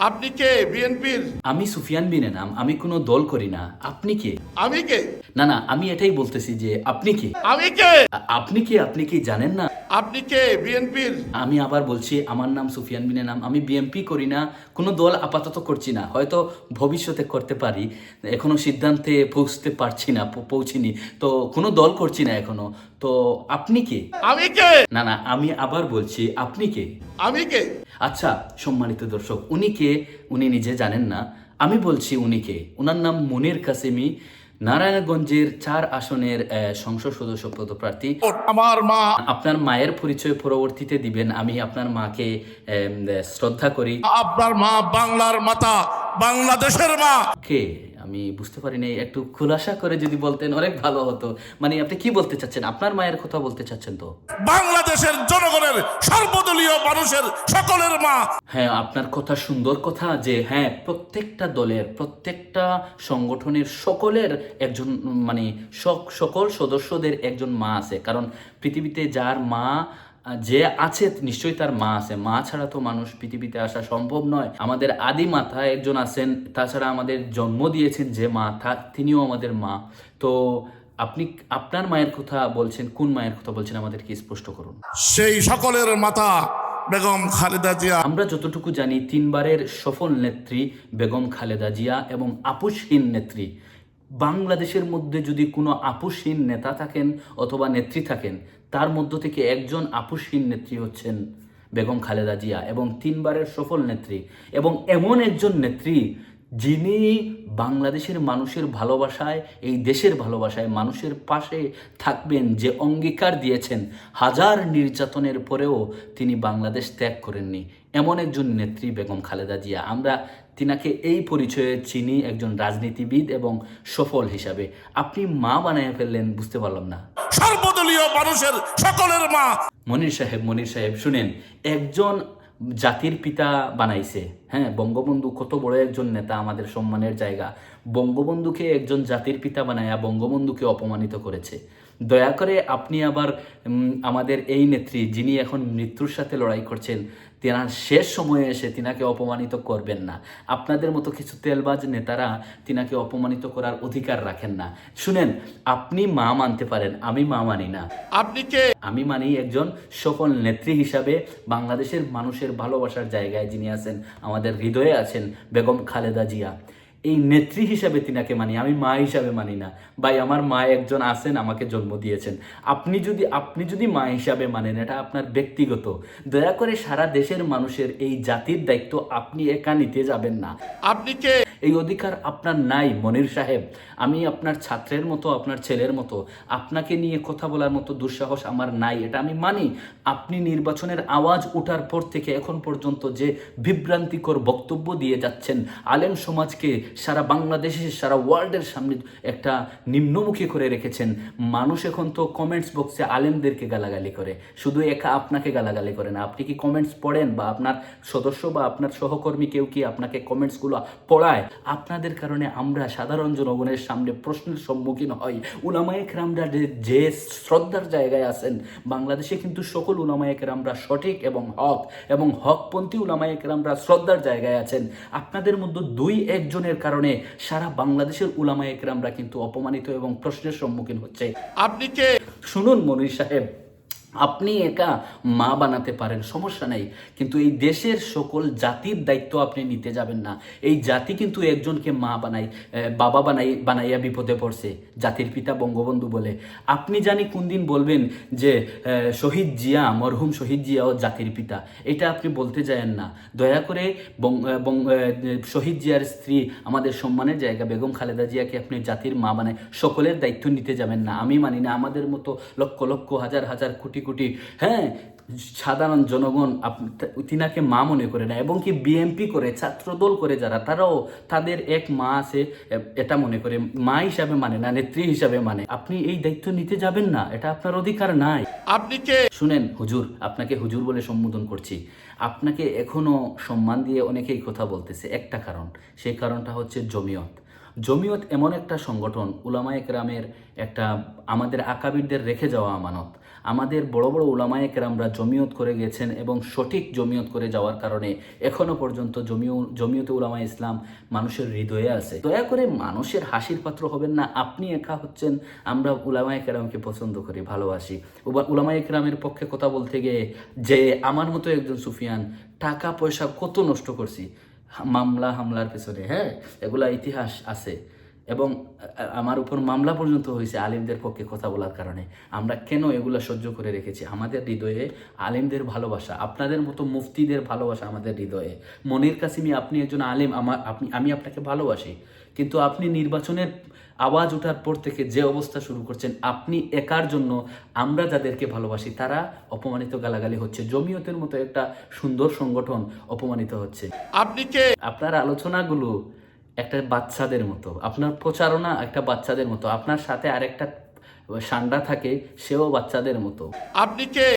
আপনি কে? বিএনপির? আমি সুফিয়ান বিন এনাম আমি কোনো দল করি না। আপনি কে? আমি কে? না না আমি এটাই বলতেছি যে আপনি কে? আমি কে? আপনি কি? আপনি কি জানেন না? আপনি কে? বিএনপির আমি আবার বলছি আমার নাম সুফিয়ান বিনের নাম। আমি বিএমপি করি না কোনো দল আপাতত করছি না। হয়তো ভবিষ্যতে করতে পারি এখনও সিদ্ধান্তে পৌঁছতে পারছি না পৌঁছিনি। তো কোনো দল করছি না এখনও। তো আপনি কে? আমি কে? না না আমি আবার বলছি আপনি কে? আমি কে? আচ্ছা সম্মানিত দর্শক উনি কে? উনি নিজে জানেন না। আমি বলছি উনি কে? ওনার নাম মুনির কাসেমি। নারায়ণগঞ্জের চার আসনের সংসদ সদস্য পদপ্রার্থী। আমার মা। আপনার মায়ের পরিচয় পরবর্তীতে দিবেন। আমি আপনার মাকে শ্রদ্ধা করি। আপনার মা বাংলার মাতা বাংলাদেশের মা। কে? আমি বুঝতে পারিনি একটু খুলাসা করে যদি বলতেন অনেক ভালো হতো। মানে আপনি কি বলতে চাচ্ছেন? আপনার মায়ের কথা বলতে চাচ্ছেন তো? বাংলাদেশের জনগণের সর্বদলীয় মানুষের সকলের মা। হ্যাঁ আপনার কথা সুন্দর কথা যে হ্যাঁ প্রত্যেকটা দলের প্রত্যেকটা সংগঠনের সকলের একজন মানে সক- সকল সদস্যদের একজন মা আছে। কারণ পৃথিবীতে যার মা যে আছে নিশ্চয়ই তার মা আছে। মা ছাড়া তো মানুষ পৃথিবীতে আসা সম্ভব নয়। আমাদের আদি মাতা একজন আছেন তাছাড়া আমাদের জন্ম দিয়েছেন যে মা তা- তিনিও আমাদের মা। তো আপনি আপনার মায়ের কথা বলছেন কোন মায়ের কথা বলছেন আমাদেরকে স্পষ্ট করুন। সেই সকলের মাতা বেগম খালেদা জিয়া। আমরা যতটুকু জানি তিনবারের সফল নেত্রী বেগম খালেদা জিয়া এবং আপুসহীন নেত্রী। বাংলাদেশের মধ্যে যদি কোনো আপুসহীন নেতা থাকেন অথবা নেত্রী থাকেন তার মধ্য থেকে একজন আপুসহীন নেত্রী হচ্ছেন বেগম খালেদা জিয়া এবং তিনবারের সফল নেত্রী এবং এমন একজন নেত্রী যিনি বাংলাদেশের মানুষের ভালোবাসায়, এই দেশের ভালোবাসায় মানুষের পাশে থাকবেন, যে অঙ্গীকার দিয়েছেন। হাজার নির্যাতনের পরেও তিনি বাংলাদেশ ত্যাগ করেননি। এমন একজন নেত্রী বেগম খালেদা জিয়া। আমরা তিনাকে এই পরিচয়ে চিনি একজন রাজনীতিবিদ এবং সফল হিসাবে। আপনি মা বানায় ফেললেন, বুঝতে পারলাম না। সর্বদলীয় মানুষের সকলের মা। মনির সাহেব মনির সাহেব, শুনেন, একজন জাতির পিতা বানাইছে হ্যাঁ? বঙ্গবন্ধু কত বড় একজন নেতা, আমাদের সম্মানের জায়গা। বঙ্গবন্ধুকে একজন জাতির পিতা বানায়া বঙ্গবন্ধুকে অপমানিত করেছে। দয়া করে আপনি আবার আমাদের এই নেত্রী যিনি এখন মৃত্যুর সাথে লড়াই করছেন তেনার শেষ সময়ে এসে তিনাকে অপমানিত করবেন না। আপনাদের মতো কিছু তেলবাজ নেতারা তিনাকে অপমানিত করার অধিকার রাখেন না। শুনেন আপনি মা মানতে পারেন আমি মা মানি না। আপনি কে? আমি মানি একজন সফল নেত্রী হিসাবে বাংলাদেশের মানুষের ভালোবাসার জায়গায় যিনি আছেন আমাদের হৃদয়ে আছেন বেগম খালেদা জিয়া। এই নেত্রী হিসাবে তিনাকে মানি, আমি মা হিসাবে মানি না। ভাই, আমার মা একজন আছেন, আমাকে জন্ম দিয়েছেন। আপনি যদি আপনি যদি মা হিসাবে মানেন, এটা আপনার ব্যক্তিগত। দয়া করে সারা দেশের মানুষের এই জাতির দায়িত্ব আপনি একা নিতে যাবেন না। আপনি কে? এই অধিকার আপনার নাই, মনির সাহেব। আমি আপনার ছাত্রের মতো, আপনার ছেলের মতো। আপনাকে নিয়ে কথা বলার মতো দুঃসাহস আমার নাই, এটা আমি মানি। আপনি নির্বাচনের আওয়াজ ওঠার পর থেকে এখন পর্যন্ত যে বিভ্রান্তিকর বক্তব্য দিয়ে যাচ্ছেন, আলেম সমাজকে সারা বাংলাদেশে, সারা ওয়ার্ল্ডের সামনে একটা নিম্নমুখী করে রেখেছেন। মানুষ এখন তো কমেন্টস বক্সে আলেমদেরকে গালাগালি করে। শুধু একা আপনাকে গালাগালি করে না, আপনি কি কমেন্টস পড়েন বা আপনার সদস্য বা আপনার সহকর্মী কেউ কি আপনাকে কমেন্টসগুলো পড়ায়? আপনাদের কারণে আমরা সাধারণ জনগণের সামনে প্রশ্নের সম্মুখীন হই। উলামায়ে কেরামরা যে শ্রদ্ধার জায়গায় আছেন বাংলাদেশে কিন্তু সকল উলামায়ে কেরামরা সঠিক এবং হক এবং হকপন্থী উলামায়ে কেরামরা শ্রদ্ধার জায়গায় আছেন। আপনাদের মধ্যে দুই একজনের কারণে সারা বাংলাদেশের উলামায়ে কেরামরা কিন্তু অপমানিত এবং প্রশ্নের সম্মুখীন হচ্ছে। আপনি কে? শুনুন মনির সাহেব। আপনি একা মা বানাতে পারেন, সমস্যা নেই। কিন্তু এই দেশের সকল জাতির দায়িত্ব আপনি নিতে যাবেন না। এই জাতি কিন্তু একজনকে মা বানাই বাবা বানাই বানাইয়া বিপদে পড়ছে, জাতির পিতা বঙ্গবন্ধু বলে। আপনি জানি কোন দিন বলবেন যে শহীদ জিয়া, মরহুম শহীদ জিয়া ও জাতির পিতা। এটা আপনি বলতে যায়েন না। দয়া করে শহীদ জিয়ার স্ত্রী, আমাদের সম্মানের জায়গা, বেগম খালেদা জিয়াকে আপনি জাতির মা বানায়, সকলের দায়িত্ব নিতে যাবেন না। আমি মানি না, আমাদের মতো লক্ষ লক্ষ, হাজার হাজার কোটি কোটি কোটি হ্যাঁ সাধারণ জনগণ তিনাকে মা মনে করে না এবং কি বিএমপি করে ছাত্রদল করে যারা তারাও তাদের এক মা আছে এটা মনে করে মা হিসাবে মানে না নেত্রী হিসাবে মানে। আপনি এই দায়িত্ব নিতে যাবেন না এটা আপনার অধিকার নাই। আপনি কে? শুনেন হুজুর আপনাকে হুজুর বলে সম্বোধন করছি। আপনাকে এখনও সম্মান দিয়ে অনেকেই কথা বলতেছে একটা কারণ সেই কারণটা হচ্ছে জমিয়ত। জমিয়ত এমন একটা সংগঠন উলামায়ে কেরামের একটা আমাদের আকাবিরদের রেখে যাওয়া আমানত। আমাদের বড় বড় উলামায়ে কেরামরা জমিয়ত করে গেছেন এবং সঠিক জমিয়ত করে যাওয়ার কারণে এখনও পর্যন্ত জমিও জমিয়তে উলামা ইসলাম মানুষের হৃদয়ে আছে। দয়া করে মানুষের হাসির পাত্র হবেন না, আপনি একা হচ্ছেন, আমরা উলামায়ে কেরামকে পছন্দ করি, ভালোবাসি। উলামায়ে কেরামের পক্ষে কথা বলতে গিয়ে যে আমার মতো একজন সুফিয়ান, টাকা পয়সা কত নষ্ট করছি মামলা হামলার পেছনে হ্যাঁ? এগুলা ইতিহাস আছে। এবং আমার উপর মামলা পর্যন্ত হয়েছে আলিমদের পক্ষে কথা বলার কারণে। আমরা কেন এগুলা সহ্য করে রেখেছি? আমাদের হৃদয়ে আলিমদের ভালোবাসা আপনাদের মতো মুফতিদের ভালোবাসা আমাদের হৃদয়ে। মনির কাসিমি আপনি একজন আলিম আমার আপনি আমি আপনাকে ভালোবাসি। কিন্তু আপনি নির্বাচনের আওয়াজ ওঠার পর থেকে যে অবস্থা শুরু করছেন আপনি একার জন্য আমরা যাদেরকে ভালোবাসি তারা অপমানিত গালাগালি হচ্ছে। জমিয়তের মতো একটা সুন্দর সংগঠন অপমানিত হচ্ছে। আপনি কে? আপনার আলোচনাগুলো একটা বাচ্চাদের মতো। আপনার প্রচারণা একটা বাচ্চাদের মতো। আপনার সাথে আরেকটা সান্ডা থাকে, সেও বাচ্চাদের মতো। আপনি কে?